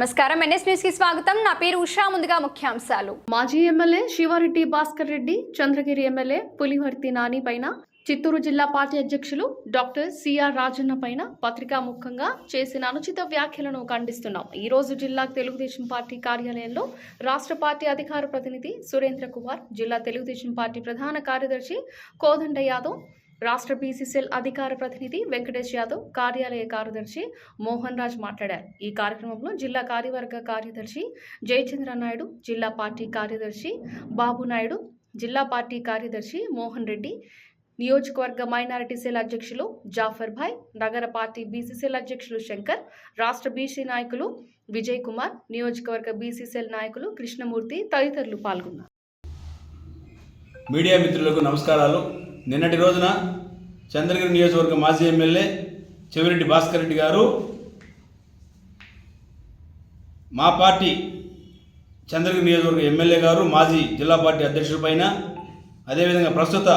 నమస్కారం. ఎన్ఎస్ న్యూస్కి స్వాగతం. నా పేరు ఉషా. ముందుగా ముఖ్యాంశాలు. మాజీ ఎమ్మెల్యే శివారెడ్డి భాస్కర్ రెడ్డి చంద్రగిరి ఎమ్మెల్యే పులివర్తి నాని పైన చిత్తూరు జిల్లా పార్టీ అధ్యక్షులు డాక్టర్ సిఆర్ రాజన్న పైన పత్రికాముఖంగా చేసిన అనుచిత వ్యాఖ్యలను ఖండిస్తున్నాం. ఈ రోజు జిల్లా తెలుగుదేశం పార్టీ కార్యాలయంలో రాష్ట్ర పార్టీ అధికార ప్రతినిధి సురేంద్ర కుమార్ జిల్లా తెలుగుదేశం పార్టీ ప్రధాన కార్యదర్శి కోదండ యాదవ్ రాష్ట్ర బీసీసీఎల్ అధికార ప్రతినిధి వెంకటేష్ యాదవ్ కార్యాలయ కార్యదర్శి మోహన్ రాజ్ మాట్లాడారు. ఈ కార్యక్రమంలో జిల్లా కార్యవర్గ కార్యదర్శి జయచంద్ర నాయుడు జిల్లా పార్టీ కార్యదర్శి బాబు నాయుడు జిల్లా పార్టీ కార్యదర్శి మోహన్ రెడ్డి నియోజకవర్గ మైనారిటీ సెల్ అధ్యక్షులు జాఫర్ భాయ్ నగర పార్టీ బీసీసీఎల్ అధ్యక్షులు శంకర్ రాష్ట్ర బీసీ నాయకులు విజయ్ కుమార్ నియోజకవర్గ బీసీసీఎల్ నాయకులు కృష్ణమూర్తి తదితరులు పాల్గొన్నారు. మీడియా మిత్రులకు నమస్కారాలు. నిన్నటి రోజున చంద్రగిరి నియోజకవర్గ మాజీ ఎమ్మెల్యే చెవిరెడ్డి భాస్కర్ రెడ్డి గారు మా పార్టీ చంద్రగిరి నియోజకవర్గ ఎమ్మెల్యే గారు మాజీ జిల్లా పార్టీ అధ్యక్షుడి పైన అదేవిధంగా ప్రస్తుత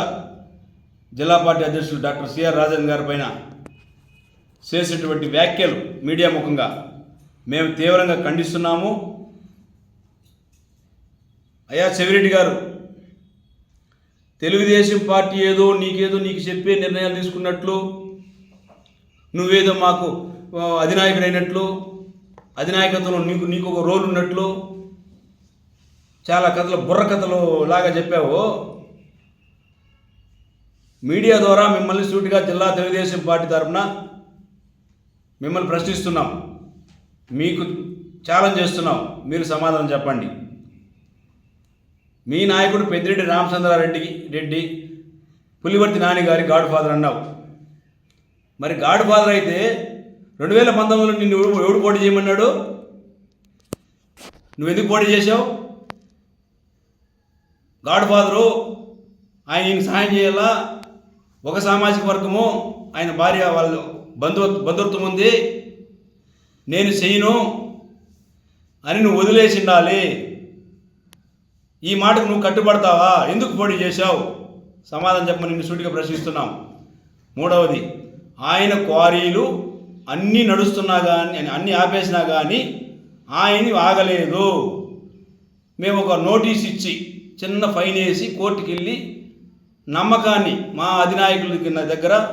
జిల్లా పార్టీ అధ్యక్షులు డాక్టర్ సిఆర్ రాజన్ గారి పైన చేసినటువంటి వ్యాఖ్యలు మీడియా ముఖంగా మేము తీవ్రంగా ఖండిస్తున్నాము. అయ్యా చెవిరెడ్డి గారు తెలుగుదేశం పార్టీ ఏదో నీకేదో నీకు చెప్పే నిర్ణయాలు తీసుకున్నట్లు నువ్వేదో మాకు అధినాయకుడైనట్లు అధినాయకత్వంలో నీకు నీకు ఒక రోల్ ఉన్నట్లు చాలా కథలు బుర్ర కథలు లాగా చెప్పావు. మీడియా ద్వారా మిమ్మల్ని సూటిగా జిల్లా తెలుగుదేశం పార్టీ తరఫున మిమ్మల్ని ప్రశ్నిస్తున్నాం. మీకు ఛాలెంజ్ చేస్తున్నాం. మీరు సమాధానం చెప్పండి. మీ నాయకుడు పెద్దిరెడ్డి రామచంద్రారెడ్డి రెడ్డి పులివర్తి నాని గారి గాడ్ ఫాదర్ అన్నావు. మరి గాడ్ ఫాదర్ అయితే రెండు వేల పంతొమ్మిదిలో నిన్ను ఎవడు పోటీ చేయమన్నాడు? నువ్వు ఎందుకు పోటీ చేశావు? గాడ్ ఫాదరు ఆయన ఈయన సహాయం చేయాలా? ఒక సామాజిక వర్గము ఆయన భార్య వాళ్ళు బంధు బంధుత్వం ఉంది. నేను చేయను అని నువ్వు వదిలేసి ఉండాలి. ఈ మాటకు నువ్వు కట్టుబడతావా? ఎందుకు పోటీ చేశావు? సమాధానం చెప్పమని నిన్ను సూటిగా ప్రశ్నిస్తున్నాం. మూడవది ఆయన క్వారీలు అన్నీ నడుస్తున్నా కానీ అన్నీ ఆపేసినా కానీ ఆయన ఆగలేదు. మేము ఒక నోటీస్ ఇచ్చి చిన్న ఫైన్ వేసి కోర్టుకి వెళ్ళి నమ్మకాన్ని మా అధినాయకుల దగ్గర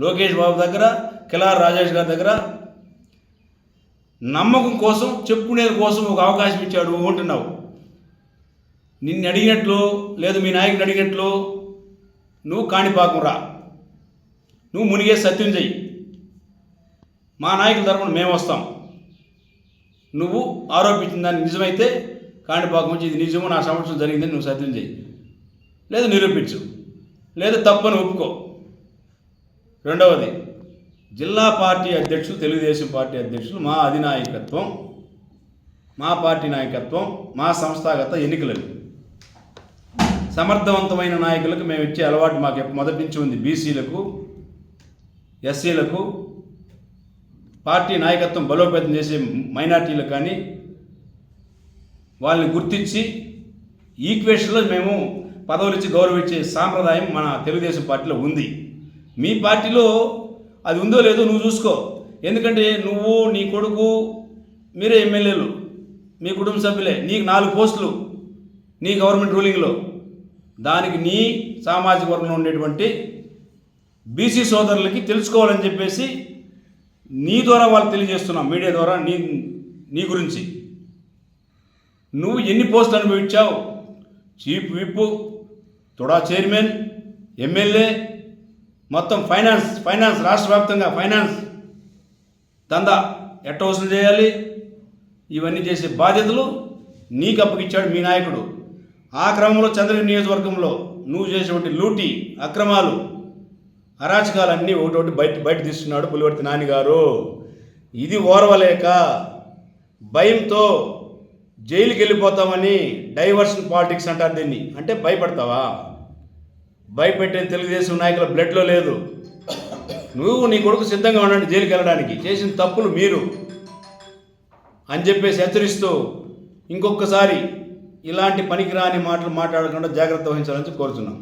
లోకేష్ బాబు దగ్గర కిలార్ రాజేష్ గారి దగ్గర నమ్మకం కోసం చెప్పుకునేది కోసం ఒక అవకాశం ఇచ్చాడు అంటున్నావు. నిన్ను అడిగినట్లు లేదు మీ నాయకుని అడిగినట్లు నువ్వు కాణిపాకం రా నువ్వు మునిగే సత్యం చెయ్యి. మా నాయకుల తరపున మేము వస్తాం. నువ్వు ఆరోపించిన దాన్ని నిజమైతే కాణిపాకం వచ్చి ఇది నిజము నా సంవత్సరం జరిగిందని నువ్వు సత్యం చెయ్యి. లేదు నిరూపించు. లేదు తప్పని ఒప్పుకో. రెండవది జిల్లా పార్టీ అధ్యక్షులు తెలుగుదేశం పార్టీ అధ్యక్షులు మా అధినాయకత్వం మా పార్టీ నాయకత్వం మా సంస్థాగత ఎన్నికలు సమర్థవంతమైన నాయకులకు మేము ఇచ్చే అలవాటు మాకు మొదటి నుంచి ఉంది బీసీలకు ఎస్సీలకు పార్టీ నాయకత్వం బలోపేతం చేసే మైనార్టీలకు కానీ వాళ్ళని గుర్తించి ఈక్వేషన్లో మేము పదవులు ఇచ్చి గౌరవించే సాంప్రదాయం మన తెలుగుదేశం పార్టీలో ఉంది. మీ పార్టీలో అది ఉందో లేదో నువ్వు చూసుకో. ఎందుకంటే నువ్వు నీ కొడుకు మీరే ఎమ్మెల్యేలు మీ కుటుంబ సభ్యులే నీకు నాలుగు పోస్టులు నీ గవర్నమెంట్ రూలింగ్లో. దానికి నీ సామాజిక వర్గంలో ఉండేటువంటి బీసీ సోదరులకి తెలుసుకోవాలని చెప్పేసి నీ ద్వారా వాళ్ళకి తెలియజేస్తున్నాం మీడియా ద్వారా నీ నీ గురించి. నువ్వు ఎన్ని పోస్టులు అనుభవించావు? Chief whip TUDA chairman MLA మొత్తం ఫైనాన్స్ ఫైనాన్స్ రాష్ట్ర వ్యాప్తంగా ఫైనాన్స్ దందా ఎట్ట వసూలు చేయాలి ఇవన్నీ చేసే బాధ్యతలు నీకు అప్పగించాడు మీ నాయకుడు. ఆ క్రమంలో చంద్రగిరి నియోజకవర్గంలో నువ్వు చేసినటువంటి లూటీ అక్రమాలు అరాచకాలన్నీ ఒకటి బయట బయట తీస్తున్నాడు పులివర్తి నాన్నగారు ఇది ఓర్వలేక భయంతో జైలుకి వెళ్ళిపోతామని డైవర్షన్ పాలిటిక్స్ అంటారు దీన్ని. అంటే భయపడతావా? భయపెట్టే తెలుగుదేశం నాయకుల బ్లడ్లో లేదు. నువ్వు నీ కొడుకు సిద్ధంగా ఉండండి జైలుకి వెళ్ళడానికి చేసిన తప్పులు మీరు అని చెప్పేసి హెచ్చరిస్తూ ఇంకొకసారి ఇలాంటి పనికిరాని మాటలు మాట్లాడకుండా జాగ్రత్త వహించాలని కోరుతున్నాం